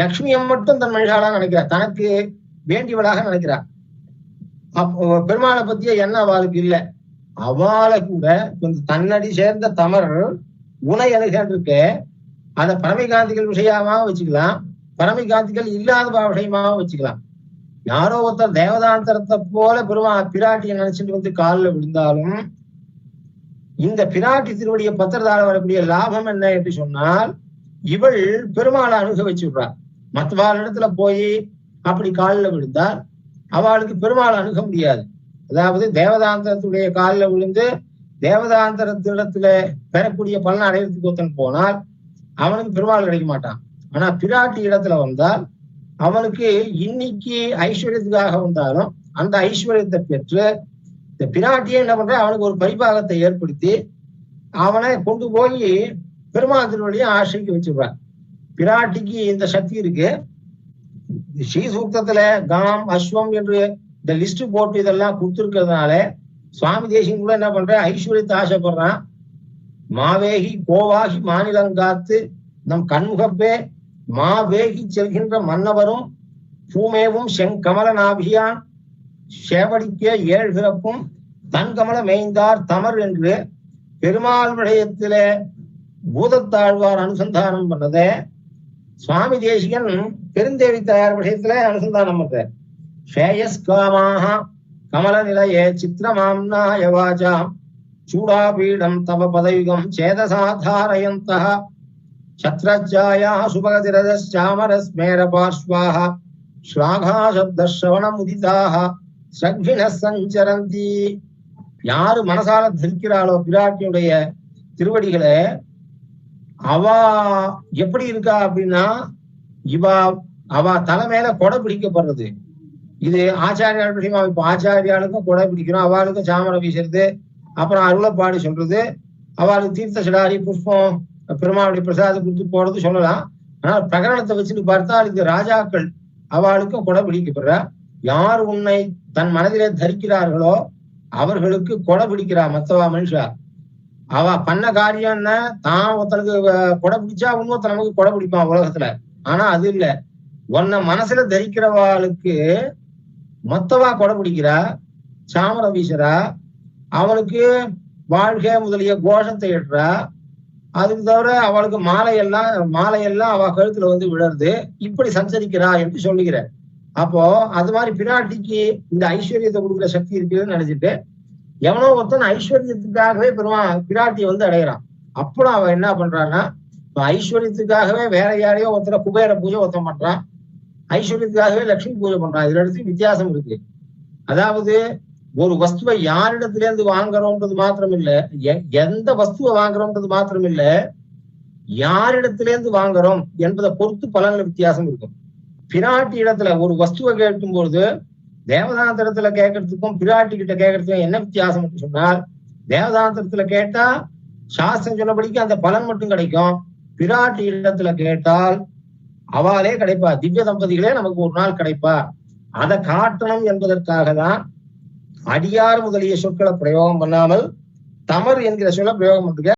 லக்ஷ்மியை மட்டும் தன் மனுஷாலா நினைக்கிறா தனக்கு வேண்டியவளாக நினைக்கிறா அப்போ பெருமாளை பத்திய என்ன அவளுக்கு இல்ல. அவளை கூட கொஞ்சம் தன்னடி சேர்ந்த தமர் உனை அணுகன் இருக்கு அதை பரமிகாந்திகள் விஷயமா வச்சுக்கலாம். பரமிகாந்திகள் இல்லாத விஷயமாக வச்சுக்கலாம். யாரோ ஒருத்தர் தேவதாந்தரத்தை போல பெருமா பிராட்டியை நினைச்சிட்டு வந்து காலில் விழுந்தாலும் இந்த பிராட்டி திருவடிய பத்திரதால வரக்கூடிய லாபம் என்ன என்று சொன்னால் இவள் பெருமாளை அணுக வச்சுடுறா. மற்றவாள் இடத்துல போய் அப்படி காலில் விழுந்தால் அவளுக்கு பெருமாள் அணுக முடியாது. அதாவது தேவதாந்தரத்துடைய காலில் விழுந்து தேவதாந்தரத்திடத்துல பெறக்கூடிய பலன் அடையிறதுக்கு ஒருத்தன் போனால் அவனுக்கு பெருமாள் கிடைக்க மாட்டான். ஆனா பிராட்டி இடத்துல வந்தால் அவனுக்கு இன்னைக்கு ஐஸ்வர்யத்துக்காக வந்தாலும் அந்த ஐஸ்வர்யத்தை பெற்று இந்த பிராட்டியே என்ன பண்ற அவனுக்கு ஒரு பரிபாகத்தை ஏற்படுத்தி அவனை கொண்டு போய் பெருமாள் திருவடியை ஆசைக்கு வச்சிருவான் பிராட்டிக்கு இந்த சக்தி இருக்கு. ஸ்ரீசூக்தத்துல காம் அஸ்வம் என்று இந்த லிஸ்ட் போட்டு இதெல்லாம் கொடுத்துருக்கிறதுனால சுவாமி தேசியம் கூட என்ன பண்ற ஐஸ்வர்யத்தை ஆசைப்படுறான். மாவேகி கோவாகி மாநிலங்காத்து நம் கண்முகப்பே மாவேகி செல்கின்ற மன்னவரும் பூமேவும் செங்கமல நாபியான் சேவடிக்க ஏழு சிறப்பும் தன்கமல மேய்ந்தார் தமர் என்று பெருமாள் விடயத்திலே பூதத்தாழ்வார் அனுசந்தானம் பண்ணதை. சுவாமி தேசிகன் பெருந்தேவி தயார் விஷயத்துல அனுசந்தானம் பண்றார் ஸ்ரேயஸ்காமாக கமல நிலையே சித்திரமாம் நாயவாச்சாம் சூடாபீடம் தவ பதயுகம் சேதசாதாரயந்தா சத்ரஜாயா சுபகதிரதாமரஸ்மேர பார்ஸ்வாக ஸ்லாகாசப்தவணமுதிதாக சக்வின சஞ்சரந்தி. யாரு மனசால தரிக்கிறாளோ பிராட்டியுடைய திருவடிகளை அவ எப்படி இருக்கா அப்படின்னா இவ அவ தலை மேல கொடை பிடிக்கப்படுறது. இது ஆச்சாரியால் விஷயமா இப்ப ஆச்சாரியாளுக்கும் கொடை பிடிக்கணும் அவளுக்கும் சாமரம் வீசுறது அப்புறம் அருளப்பாடு சொல்றது அவளுக்கு தீர்த்த சிடாரி புஷ்பம் பெருமாளுடைய பிரசாதம் கொடுத்து போறது சொல்லலாம். ஆனா பிரகரணத்தை வச்சுட்டு பார்த்தா அதுக்கு ராஜாக்கள் அவளுக்கும் கொடை பிடிக்கப்படுறா. யார் உன்னை தன் மனதிலே தரிக்கிறார்களோ அவர்களுக்கு கொடை பிடிக்கிறா மத்தவா மனுஷா? அவ பண்ண காரியம் என்ன? தான் ஒருத்தனுக்கு கொடை பிடிச்சா இன்னொருத்த நமக்கு கொடை பிடிப்பான் உலகத்துல. ஆனா அது இல்ல. உன்னை மனசுல தரிக்கிறவாளுக்கு மொத்தவா கொடை பிடிக்கிறா சாமரம் வீசுறா அவனுக்கு வாழ்க்கை முதலிய கோஷத்தை இடுறா அதுக்கு தவிர அவளுக்கு மாலையெல்லாம் மாலையெல்லாம் அவ கழுத்துல வந்து விழருது இப்படி சஞ்சரிக்கிறா என்று சொல்லுகிற அப்போ அது மாதிரி பிராட்டிக்கு இந்த ஐஸ்வர்யத்தை கொடுக்குற சக்தி இருக்குதுன்னு நினைச்சிட்டு எவனோ ஒருத்தன் ஐஸ்வர்யத்துக்காகவே பெருமா பிராட்டியை வந்து அடையிறான் அப்புறம் அவன் என்ன பண்றான்னா இப்ப ஐஸ்வர்யத்துக்காகவே வேற யாரையோ ஒருத்தர குபேர பூஜை ஒருத்தன் பண்றான். ஐஸ்வர்யத்துக்காகவே லட்சுமி பூஜை பண்றான். இதுல இடத்துல வித்தியாசம் இருக்கு. அதாவது ஒரு வஸ்துவை யாரிடத்துல இருந்து வாங்குறோம்ன்றது மாத்திரம் இல்ல எ- எந்த வஸ்துவை வாங்குறோம்ன்றது மாத்திரம் இல்ல யாரிடத்துல இருந்து வாங்குறோம் என்பதை பொறுத்து பலன்ல வித்தியாசம் இருக்கும். பிராட்டி இடத்துல ஒரு வஸ்துவை கேட்கும் பொழுது தேவதாந்திரத்துல கேட்கறதுக்கும் பிராட்டி கிட்ட கேட்கறதுக்கும் என்ன வித்தியாசம் என்று சொன்னால் தேவதாந்திரத்துல கேட்டா சாஸ்திரம் சொன்னபடிக்கு அந்த பலன் மட்டும் கிடைக்கும். பிராட்டி இடத்துல கேட்டால் அவளே கிடைப்பா. திவ்ய தம்பதிகளே நமக்கு ஒரு நாள் கிடைப்பா. அதை காட்டணும் என்பதற்காக தான் அடியார் முதலிய சொற்களை பிரயோகம் பண்ணாமல் தமர் என்கிற சொல்ல பிரயோகம் பண்றீங்க.